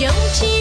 有情。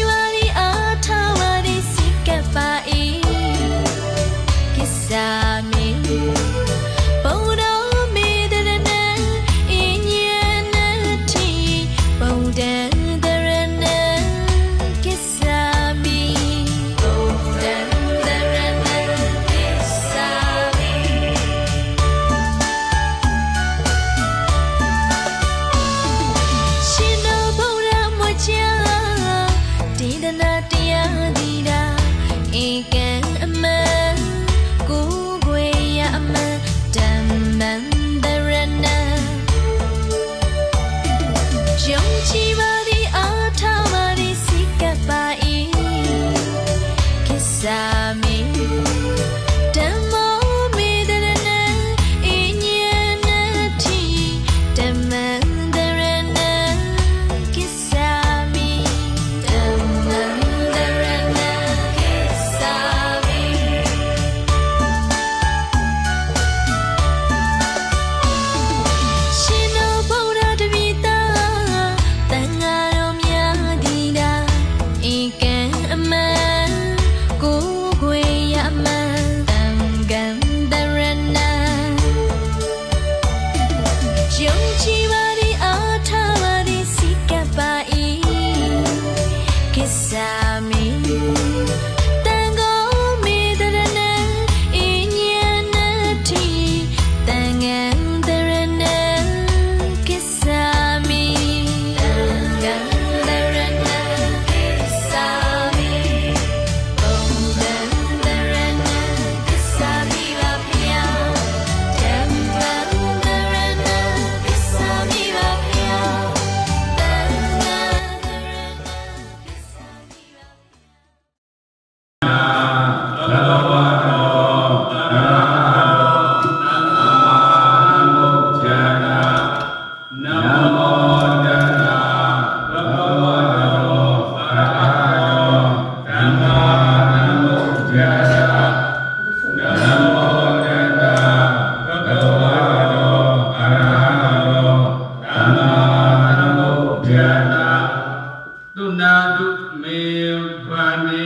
မေ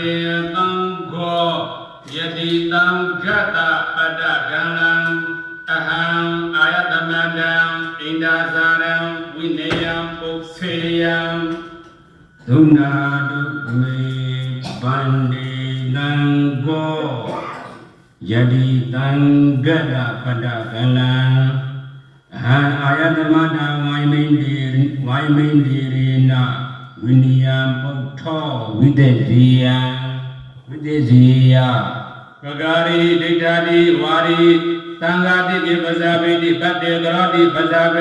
သံခောယတိတံခတပတ္တကံလံအဟံအာယတမန္တံဣန္ဒာဇာရံဝိနေယံပုစေယံဒုနာတုဝေဗန္ဒီနံကောယတိတံဂတပတ္တကလံအဟံအာယတမန္တဝိမိန္ဒီဝိမိန္ဒီရေနာ ဝိနိယံပုထောဝိတေဇီယံဝိတေဇီယပဂာရိဒိဋ္ဌာတိဝါရိသံဃာတိကိပဇာပိတိပတ္တေကရောတိပဇာပ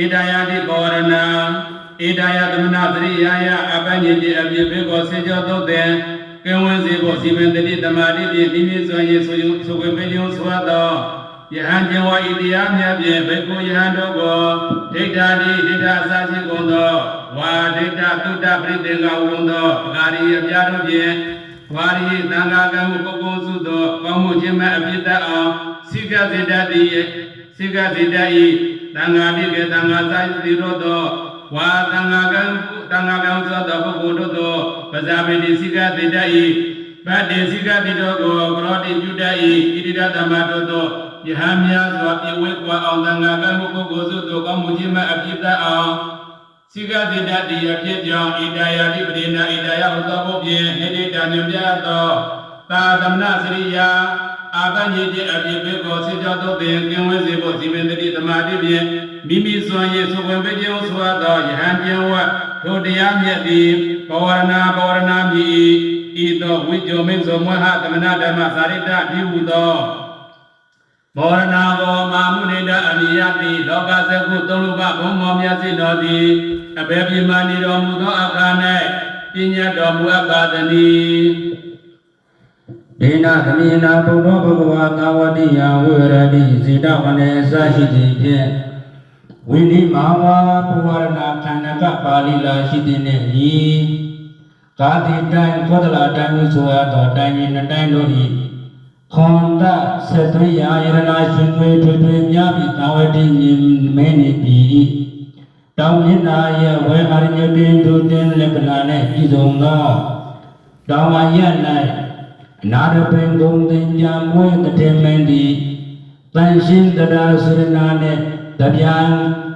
ဧဒာယတိဘောရဏဧဒာယသမနာသရိယာယအပညိတိအပြည့်ဘေကောစေကြောသုတ်တေကံဝင်းစေဖို့စီမံတတိတမာတိဖြင့်မိမိစွမ်းရည်ဆိုယုံဆိုခွင့်ပေးယုံဆိုသောယဟန်ကျင်ဝါဣတိယမြတ်ဖြင့်ဘေကုယဟန်တို့ကိုဒိဋ္ဌာတိဒိဋ္ဌအစာရှိကုန်သော ဝါဒိဋ္ဌသုတ္တပရိသေကဝုံသောပဂာရိအပြားတို့ဖြင့်ဝါရီသံဃာကံကိုပုဂ္ဂိုလ်စုသောကောင်းမှုခြင်းမဲ့အပြစ်တတ်အောင်စိကစေတတ်သည်စိကစေတတ်၏သံဃာတိကေသံဃာစာယတိတို့သောဝါသံဃာကံသံဃာကံသောသောပုဂ္ဂိုလ်တို့သောပဇာပိတိစိကစေတတ်၏ဗတ္တေစိကတိတို့ကိုကရောတိပြုတတ်၏ဣတိရသမတို့သောယဟန်များစွာပြေဝဲကွာအောင်သံဃာကံကိုပုဂ္ဂိုလ်စုသောကောင်းမှုခြင်းမဲ့အပြစ်တတ်အောင် စိကတိတတိအဖြစ်ကြောင့်ဣဒာယတိပရိနာဣဒာယဥသောဘုဖြင့်နေတိတညွန်ပြသောသာသမဏစရိယာအာပညိတိအဖြစ်ဘေကောစေကြောတုတ်ပင်ကင်ဝဲစေဖို့စီမံတတိသမာတိဖြင့်မိမိစွမ်းရည်သုဝင်ပေခြင်းဆိုသောယဟန်ကျင်ဝတ်ထိုတရားမြတ်သည်ဘောဝရဏဘောဝရဏမိဤသောဝိကြုံမင်းဇောမဟသမဏဓမ္မစာရိတ္တပြုဟုသောမောရဏဘောမာမုနိဒအမိယတိလောကသကုသုံးလူပဘုံမောမြတ်စိတော်သည် အဘေပြမဏီတော်မူသောအခါ၌ပညာတော်မူအပ်ပါသနည်းဒေနသမိနာဘုဒ္ဓဘဂဝါသာဝတိယဝေရတိဇေတဝနေအစရှိသည်ဖြင့်ဝိနိမဝါပဝရဏခန္ဓကပါဠိလာရှိသည်နှင့်ဤကာတိတိုင်းသောတလာတိုင်းဟုဆိုရသောတိုင်းကြီးနှစ်တိုင်းတို့၏ခွန်တဆက်သွေးရာယရနာရှင်ွေထွေထွေများပြီးသာဝတိညီမင်းနေပြီ တောင်းမြင်နာရဲ့ဝေဟာရညတင်ဒုတင်လက္ခဏာနှင့်ပြည်စုံသောတောင်းဝရ၌အနာရပင်ဂုံတင်ကြံမွေးတထေမင်းသည်တန်ရှင်းတရားစရဏနှင့်တပြား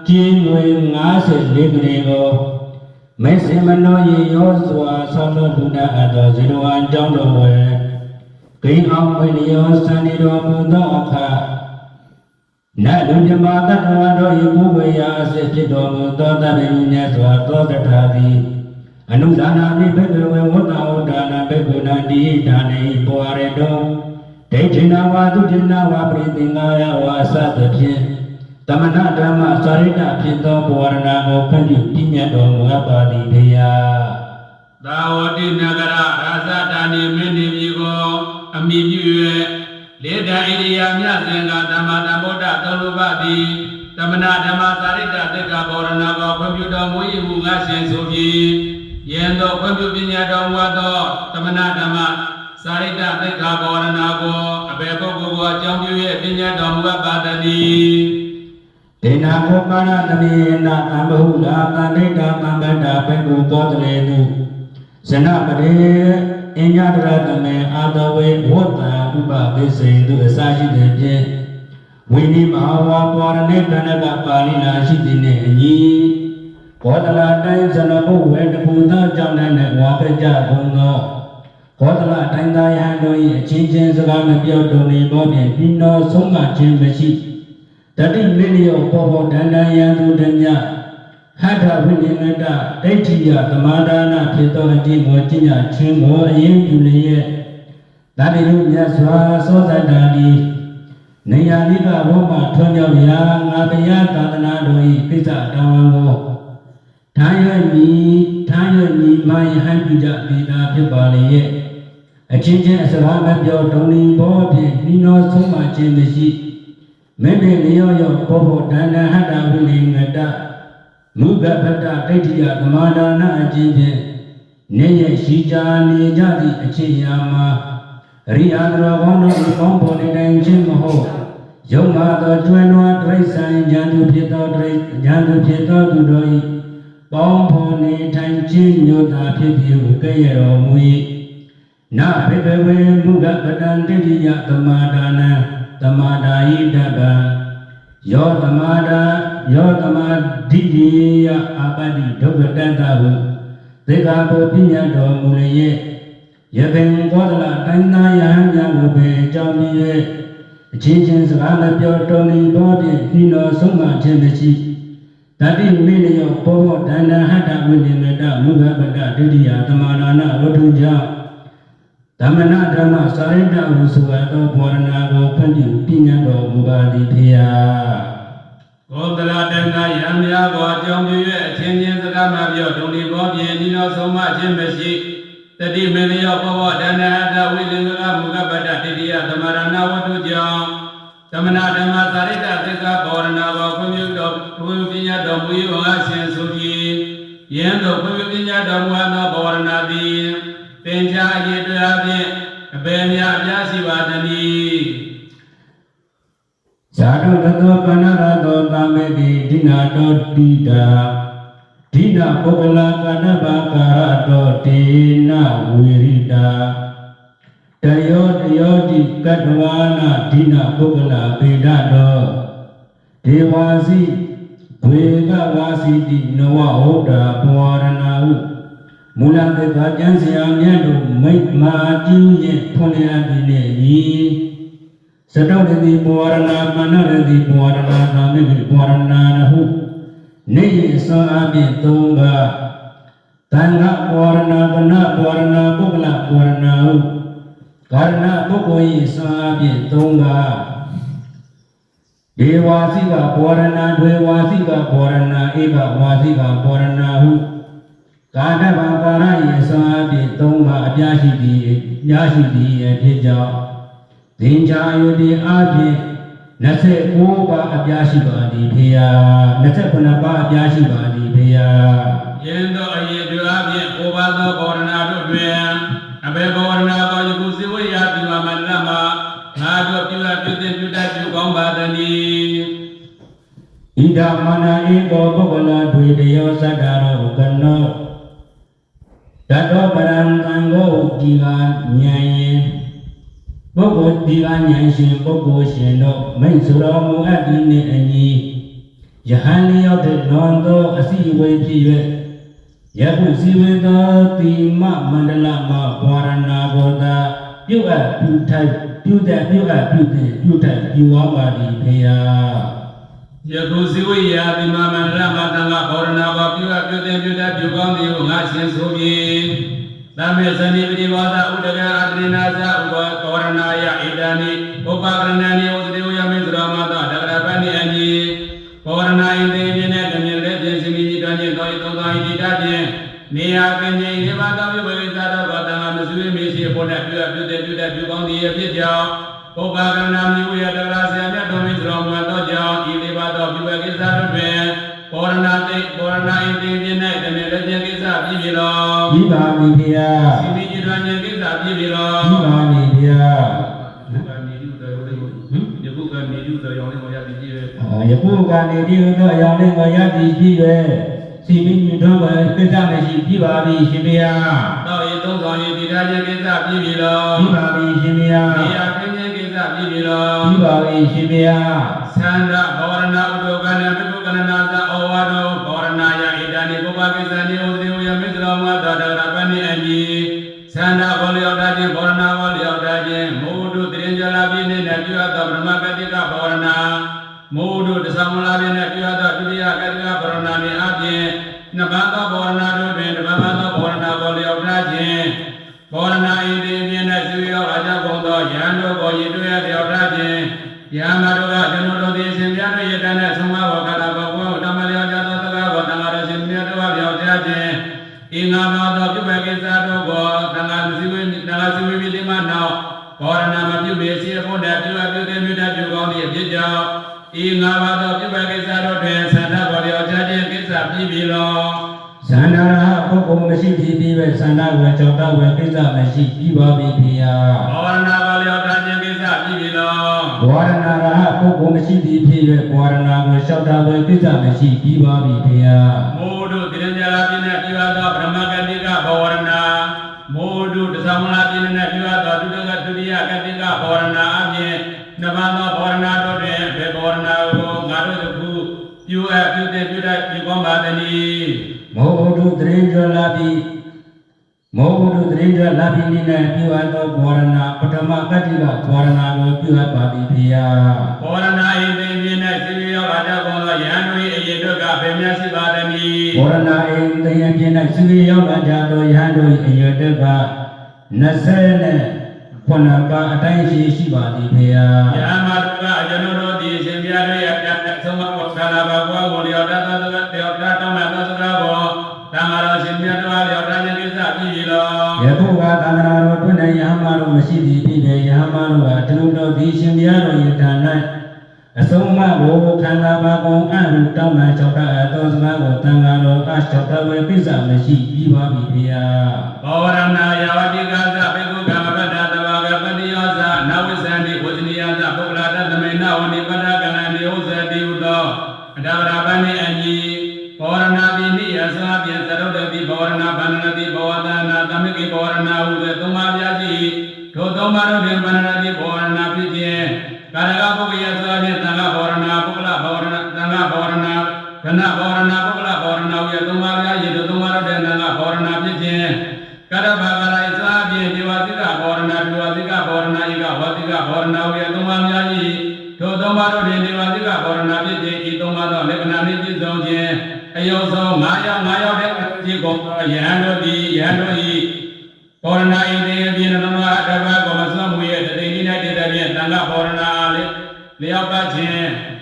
ကျင်းငွေ54ကလေးကိုမေစင်မနောရေရောစွာဆောင်းတော်လူနာအပ်သောဇေရဝံကြောင့်တော်ဝယ်ဂိမ်းအောင်ဝိလျောစံဒီတော်မူသောအခါ နတ်လူမြမတတ္တဝါတို့၏ဘုဝေယအစစ်ဖြစ်တော်မူသောတတ္တယမြတ်စွာသောတထာသည်အနုဒါနာမိဘဂဝေဝတ္တဝဒနာဘေကုဏတိဒါနေပွာရတောဒိဋ္ဌိနာဝါသူတိနာဝါပရိသင်္ဃာယဝါစသဖြင့်တမနာဓမ္မစာရိတ္တဖြစ်သောဘဝရဏကိုဖန်ပြုပြည့်ညတ်တော်မူအပ်ပါသည်ဖေယသာဝတိနဂရရာဇတာနိမင်းနေမြေကိုအမိပြု၍ လေတဣရိယာမြတ်စင်္ကာသမ္မာသမ္ဗုဒ္ဓသုံးလူပသည်တမနာဓမ္မသာရိတ္တသက္ကဘောရဏကိုဖွင့်ပြတော်မူ၏ဟုငါရှင်ဆိုပြီးယံသောဖွင့်ပြပညာတော်မူသောတမနာဓမ္မသာရိတ္တသက္ကဘောရဏကိုအဘေပုဂ္ဂိုလ်ကိုအကြောင်းပြု၍ပညာတော်မူပါတည်းဒေနာဘောပါရတမေနသံဘဟုလာတန္တိတာသံဃတာဘေကုသောတလေတုဇနပရေ အညတရတမေအာတဝေဝတ္တဥပပိစေတုအစရှိသည်ဖြင့်ဝိနိမဟာဝါပောရဏေတဏကပါဠိနာရှိသည်နှင့်အညီဘောဓလာတိုင်းဇနဘုဝေတပူသောကြောင့်လည်းဝါပကြကုန်သောဘောဓလာတိုင်းသားယဟန်တို့၏အချင်းချင်းစကားမပြောတုန်နေသောဖြင့်ပြီးတော်ဆုံးမခြင်းမရှိတတိမင်းယောပေါ်ပေါ်တန်တန်ယံသူတမြ ဟထဝိဉ္ဇနတဒိဋ္ဌိယသမာဒါနဖြစ်သောအကျင့်ကိုကျင့်ကြခြင်းကိုအရင်ပြုလျက်ဒါတိလူမြတ်စွာသောတတာဒီနေယာနိကဘောမှာထွန်းရောက်ရာငါတရားသာသနာတော်၏ပိဿတံဝံကိုထားရမည်ထားရမည်မာယဟန်ပြုကြပေတာဖြစ်ပါလေရဲ့အချင်းချင်းအစကားမပြောတုံလီဘောဖြင့်နှီးနှောဆုံးမခြင်းမရှိမေမေလျောယောဘောဘောဒန္တဟတ္တဝိလိငတ မုဂဗတ္တဒိဋ္ဌိယသမာဒါနအချင်းဖြင့်နေရရှိကြနေကြသည့်အချင်းရာမှာအရိယာတော်ကောင်းတို့ဤကောင်းပေါ်နေတိုင်းချင်းမဟုတ်ယုံမာသောကျွမ်းတော်တိရစ္ဆာန်ဉာဏ်သူဖြစ်သောတိဉာဏ်သူဖြစ်သောသူတို့ဤပေါင်းဖော်နေထိုင်ခြင်းညုတာဖြစ်ပြီးကဲ့ရဲ့တော်မူ၏နဘေဘဝေမုဂဗတ္တဒိဋ္ဌိယသမာဒါနသမာဓာယိတဗံယယောသမာဒာ ယောသမာဓိတိယအပတ္တိဒုက္ခတတ္တဟုသေကာဘောပညာတော်မူလျက်ယခင်ဘောဓလတိုင်းသားယဟန်များကိုပဲအကြောင်းပြည့်အချင်းချင်းစကားမပြောတော်လီဘောဖြင့်ဤတော်ဆုံးမခြင်းမရှိတတိမိလျောဘောဘောဒန္တဟတ္တဝိနိမတမုဂပတ္တဒုတိယသမာနာနဝတ္ထုကြောင့်ဓမ္မနာဓမ္မစာရိတ္တဟုဆိုအပ်သောဘောရဏကိုဖန်တီးပညာတော်မူပါသည်ဖေယ ကောသလတန်ခါယံများကိုအကြောင်းပြု၍အချင်းချင်းစကားမှပြောဒုံဒီဘောဖြင့်ဤတော်ဆုံးမခြင်းမရှိတတိမေလျောဘောဘောဒန္နဟတဝိလင်္ဂကမုခပတ္တတိတိယသမရဏဝတ္ထုကြောင့်သမဏဓမ္မသာရိတသစ္စာဘောရဏဘောခွင့်ပြုတော်ခွင့်ပြုပညာတော်မူ၏ဝါရှင်ဆိုပြီးယံတော်ခွင့်ပြုပညာတော်မူသောဘောရဏသည်သင်္ချာအရေးတရားဖြင့်အပေမြအပြားရှိပါသနည်း ဇာတုတသောပဏရသောသမေတိဒိနာတောတိတာဒိနာပုဂ္ဂလကဏ္ဍဘာကာရတောတေနဝေရိတာတယောတယောတိကတ္တဝါနာဒိနာပုဂ္ဂလဗေဒတောဒေဝာစီဘွေကဝါစီတိနဝဟုတ်တာဘဝရဏဟုမူလတေကကျမ်းစရာမြတ်တို့မိတ်မာကျင်းရဲ့ဖွင့်ရသည်နှင့်ဤ စတောတတိဘောရဏမနရတိဘောရဏနာမိတိဘောရဏနဟုနေယသောအပိသုံးပါးတဏ္ဍဘောရဏကနဘောရဏပုဂ္ဂလဘောရဏဟုကာရဏပုဂ္ဂိုလ်၏သောအပိသုံးပါးဒေဝါစီကဘောရဏဒေဝါစီကဘောရဏဧကဝါစီကဘောရဏဟုကာတဗံကာရ၏သောအပိသုံးပါးအပြားရှိသည်အပြားရှိသည်ဖြစ်ကြောင်း သင်္ချာယုတိအပြင်29ပါးအပြားရှိပါသည်ဖေယ29ပါးအပြားရှိပါသည်ဖေယယင်းသောအယေတုအဖြင့်ဩဘာသောဘောရဏတို့တွင်အဘေဘောရဏသောယခုဇိဝိယတိမမန္တမငါတို့ပြုအပ်ပြုသင်ပြုတတ်ပြုကောင်းပါသနည်းဣဒမနာဧကောပုဂ္ဂလဒွေတယောသတ္တရောကနောတတောပရံတံကိုဒီကဉာဏ်ယင် ပုဂ္ဂိုလ်ဒီကဉာဏ်ရှင်ပုဂ္ဂိုလ်ရှင်တို့မိတ်ဆိုတော်မူအပ်သည်နှင့်အညီယဟန်လျောက်တဲ့လွန်သောအစီအဝေးဖြစ်၍ယခုစီဝေသောတိမမန္တလမဘောရဏဘောတာပြုအပ်ပြုထိုက်ပြုတဲ့ပြုအပ်ပြုတဲ့ပြုထိုက်ပြုဝါပါသည်ဖေယယခုဇိဝိယတိမမန္တမတံဃဘောရဏဘောပြုအပ်ပြုသင်ပြုတတ်ပြုကောင်းသည်ဟုငါရှင်ဆိုပြီး သမေသနိပတိဝါဒဥဒကအာတရိနာဇဥပဘောရဏယဣဒာနိဥပကရဏနိဥဒတိဝယမေသရမသောတကရပနိအညီဘောရဏဣတိပြင်းတဲ့ကမြင်တဲ့ပြင်စီမီကြီးတော်ချင်းတော်ဤသုံးတော်ဤတိတဖြင့်နေရာကင်းခြင်းဒီမှာတော်ပြုဝိသတော်ဘာတံမစုဝေမေရှိဖို့နဲ့ပြုအပ်ပြုတဲ့ပြုတဲ့ပြုကောင်းသည်အဖြစ်ကြောင့်ပုပ္ပါကရဏမြဝေယတရာဆရာမြတ် လောဤပါသည်ဖေယစီမီကြီးတော်ချင်းကိစ္စပြည့်ပြီလောဤပါသည်ဖေယကနေယူတော်ယခုကနေယူတော်ရောင်းလေးမရပြီကြည့်ရဲ့အာယခုကနေဒီလိုတော့အယောင်လေးမရသည်ရှိ၍စီမင်းမြတ်တော်ကပြစ္ဆမရှိပြပါပြီရှင်ဖေယတော့ဤသုံးဆောင်ဤတိရချင်းကိစ္စပြည့်ပြီလောဤပါပြီရှင်ဖေယနေရာကင်းခြင်းကိစ္စပြည့်ပြီလောဤပါပြီရှင်ဖေယသန္တာဘောရဏဥဒ္ဒကနပိပုကနနာသ လျောတာခြင်းဘောရဏဘောလျောတာခြင်းမိုးတို့တရင်ကြလာပြီးနေတဲ့ပြုအပ်သောဗြဟ္မကတိကဘောရဏမိုးတို့တသမလာပြီးနဲ့ပြုအပ်သောဒုတိယကတိကဘောရဏနှင့်အပြင်နဘသောဘောရဏတို့တွင်တပမသောဘောရဏဘောလျောတာခြင်းဘောရဏဣတိပြင်းတဲ့သူရောအကြဘုံသောယံတို့ကိုရည်တွေ့ရလျောတာခြင်းယံမတို့ကကျွန်တော် မေစီဖို့တဲ့ပြုအပ်ပြုတဲ့မြတ်ပြုကောင်းသည့်အဖြစ်ကြောင့်ဤငါပါသောပြုပကိစ္စတို့တွင်သန္တာဘောလျောကြခြင်းကိစ္စပြည့်ပြီလောဇန္နာရဟပုဂ္ဂိုလ်မရှိဖြစ်ပြီးပဲဇန္နာဝေကြောတဝေကိစ္စမရှိပြီးပါပြီဖေယဘောရဏဘောလျောကြခြင်းကိစ္စပြည့်ပြီလောဘောရဏရဟပုဂ္ဂိုလ်မရှိသည်ဖြစ်၍ဘောရဏကိုလျှောက်တာပဲကိစ္စမရှိပြီးပါပြီဖေယမိုးတို့တရင်ကြလာပြ ပြုတတ်ပြုကောင်းပါသည်မောဟုတုတရင်ကြလာပြီမောဟုတုတရင်ကြလာပြီနိနဲ့ပြုအပ်သောဘောရဏပထမကတ္တိကဘောရဏကိုပြုအပ်ပါသည်ဖေယဘောရဏဤသိပြင်း၌စီရီရောက်လာကြကုန်သောယဟန်တို့၏အရေးတို့ကဗေမြတ်ရှိပါသည်ဘောရဏအိမ်တယံပြင်း၌စီရီရောက်လာကြသောယဟန်တို့၏အယတက20နဲ့ခုနပါအတိုင်းရှိရှိပါသည်ဖေယယဟမတုကအကျွန်ုပ်တို့သည်ရှင်ပြတို့ရဲ့အပြတ်အဆုံးမပေါ်ခါလာပါဘွားကိုလျော်တတ်သော မတို့မရှိသည်ဖြစ်ပေယဟမတို့ကတလူတော်သည်ရှင်ဘုရားတော်၏ဌာနအဆုံးမကိုခန္ဓာပါကုန်အံ့ဟုတောင်းမှလျှောက်တတ်အပ်သောစကားကိုတန်ဃာတော်အားလျှောက်တတ်ဝေပိစ္ဆမရှိပြီးပါပြီဖေယဘောရဏယဝတိကာသ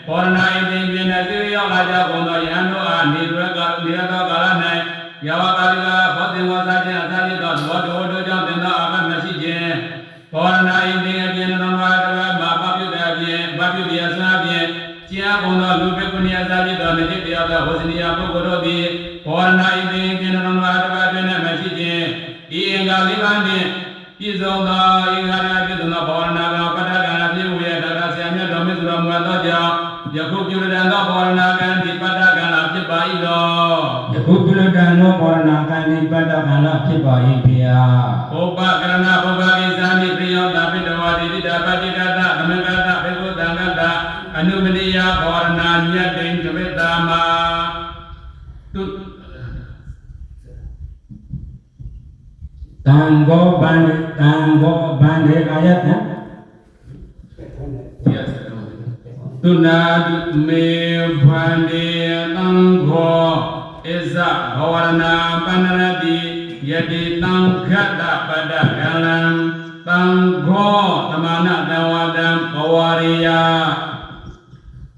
ဘောရဏဤတေအပြင်၌သိရောက်လာကြကုန်သောယဟန်တို့အားနေရကနေရသောကာလ၌ယဝကာလိကဘောတင်ဝါစာခြင်းအသာဖြစ်သောဘောတော်တို့ကြောင့်တင်သောအာမမရှိခြင်းဘောရဏဣတိအပြင်တော်မှာတဝမှာပပြုတဲ့အပြင်ပပြုတရားစအပြင်ကျမ်းကုန်သောလူပေကုဏီအသာဖြစ်သောနိတိတရားသောဝဇနိယပုဂ္ဂိုလ်တို့သည်ဘောရဏဣ ပြုလုပ်တဲ့နောဘောရဏကံဒီပတ္တခန္ဓာဖြစ်ပါ၏ဖေယဘုပ္ပကရဏဘုပ္ပကိသနိပရိယောတာပိတဝါတိတိတာပတိကတသမင်္ဂတဘေကုတံဂတအနုမနိယဘောရဏညတ်တိန်တဝိတ္တမသူတံဃောဗန္တံဃောဗန္ဒေအာယတံ yes သူနာတုမေဗန္တေတံခော ဣဇဘောရဏပန္နရတိယတိတံခတ္တပတ္တကလံတံခောသမဏတဝတံဘဝရိယ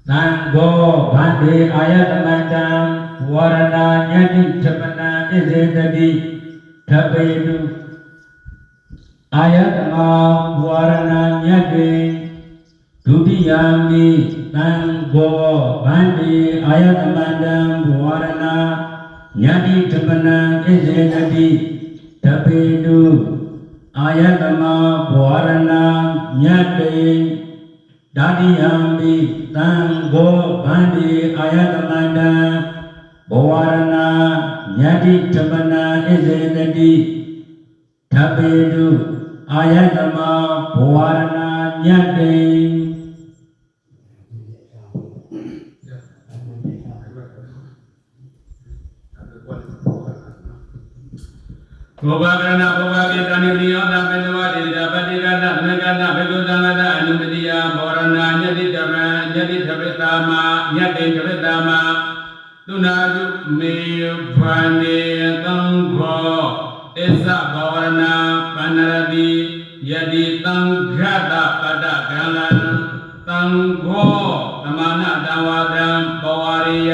သံဃောဗန္တိအာယတမတံဝရဏညတိသပနံဣဇေတတိသပေတုအာယတမဝရဏညတိ ဒုတိယမိသံဃောဗန္တိအာယတမတံဝရဏညတိသပနံဣဇေတတိသပေတုအာယတမဝရဏညတိဓာတိယံပိတံဃောဗန္တိအာယတမန္တံဘဝရဏညတိတပနာဣဇေတတိသဗ္ဗေတုအာယတမဘဝရဏညတိ ဘောဂကရဏဘောဂကေတဏိပရိယောတပေတဝတိတာပတိကတသမင်္ဂတဘေကုတံဂတအနုမတိယဘောရဏညတိတမံညတိသဗ္ဗတာမညတိသဗ္ဗတာမသူနာတုမေဗန္တေတံခောဣဇဘောရဏပန္နရတိယတိတံခတပတ္တကံလံတံခောသမဏတဝတံဘဝရိယ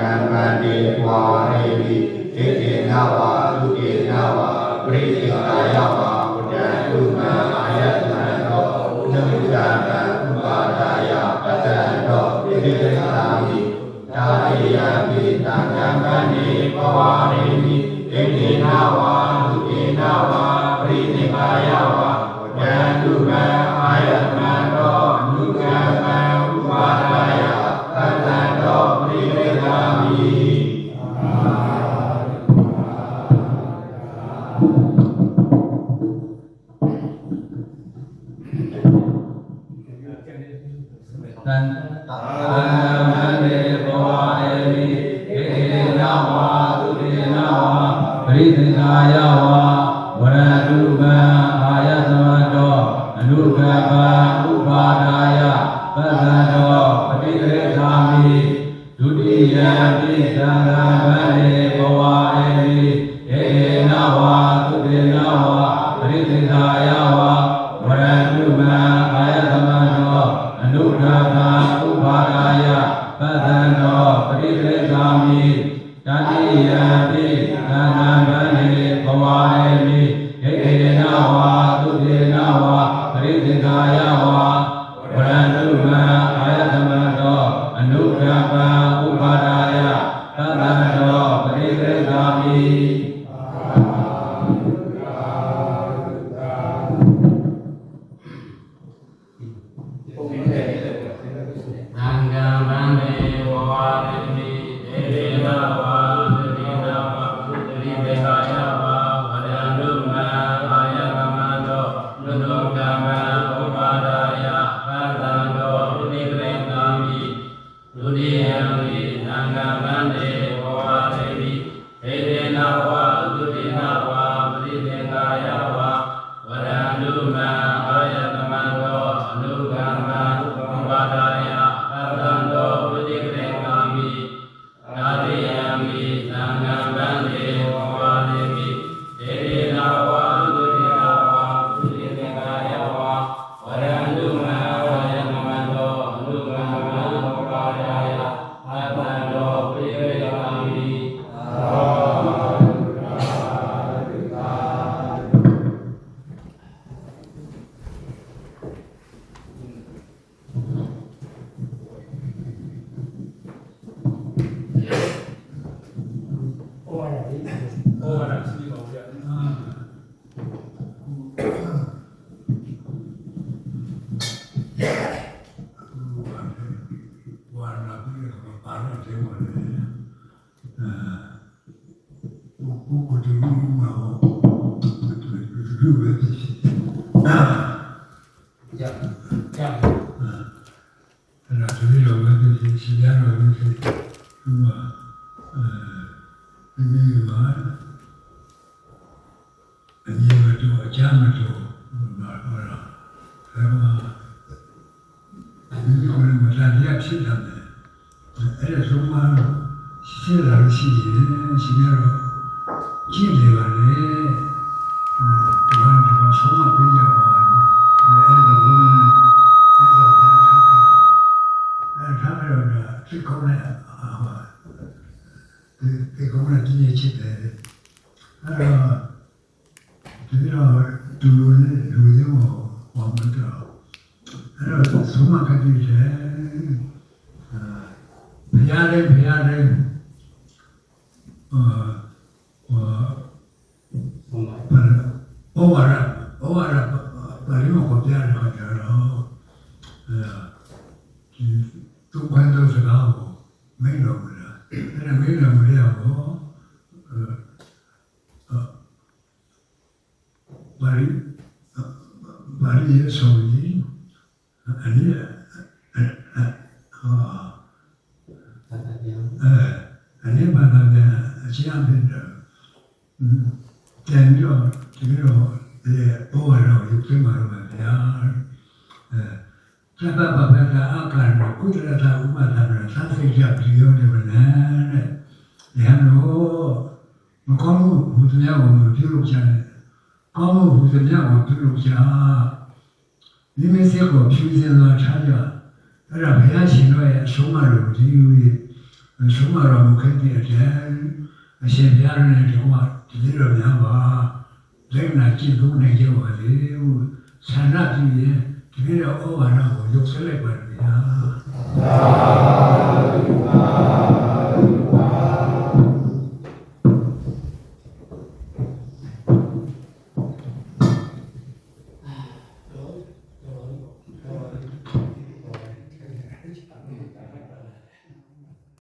กัมปติวาเร မိတတိယံပိနာနာမနိဘဝေမိယေကေနဝါသုတေနဝါပရိသင်္ခာယ တော့ပါရတဲ့ဝင်အဲကိုကိုတူမှာတူပဲအာ ယယ အဲ့ဒါဒီလိုပဲဒီစီရတော့ဒီစီဒီမှာအဲဒီမှာအညီမတို့အကြမ်းမတို့ဘာလို့လဲဒါမှဒီလိုမှလာရဖြစ်တယ်အဲ့ဒါဆုံးမရှိလာလို့ရှိရင်ရှိရတော့ကြည့်နေပါလေဒီမှာဒီမှာဆုံးမပေးကြပါအဲ့ဒါဘုန်းကြီးအဲ့ဒါပြန်ထားခဲ့တာ အဲထားရတော့ဒီကောင်းတဲ့အာဟာဒီဒီကောင်းတဲ့ဒီနေ့ချစ်တယ် အဲတော့ဒီတော့ဒူနဲ့လူရောဝမ်းမတော့အဲတော့သုံးမကတိတယ်အာဘုရားလေးဘုရားလေးအာအာဘာဩဝါရဩဝါရဘာလို့ကိုပြရတယ်ကြတော့အဲဒီသူ့ဘန်းတော်စကားကိုမိတ်တော်မူတာအဲ့ဒါမိတ်တော်မူရတော့ဘာရီဘာရီရဲ့ဆိုရင် အဲ့ဒီဟာသတ္တဗျံအဲ့ဒီဘာသာပြန်အချမ်းဖြစ်တယ်တန်ပြီးတော့ဒီလိုဒီဘောရတော့ဒီပြမှာတော့ဗျာအဲသဗ္ဗဗဗကအာကာရကုသရတာဥပဒါရသံသိကြပြီးရောနေမနဲ့တဲ့။ဉာဏ်တော့မကောင်းမှုဘုရားကိုမပြုလုပ်ကြနဲ့။ ကောင်းမှုဘုရားကိုပြုလုပ်ကြ။ဒီမင်းစေကိုဖြူစင်လာထားကြ။အဲ့ဒါဘုရားရှင်တို့ရဲ့အဆုံးအမတော်ဒီယူရဲ့အဆုံးအမတော်ကိုခက်တဲ့အရှင်ဘုရားနဲ့တော့ဒီလိုတော့များပါ။လက်နာကြည့်လို့နေကြပါလေ။ဆန္ဒပြုရင်ဒီလိုဩဝါဒကိုရုပ်ဆွဲလိုက်ပါဗျာ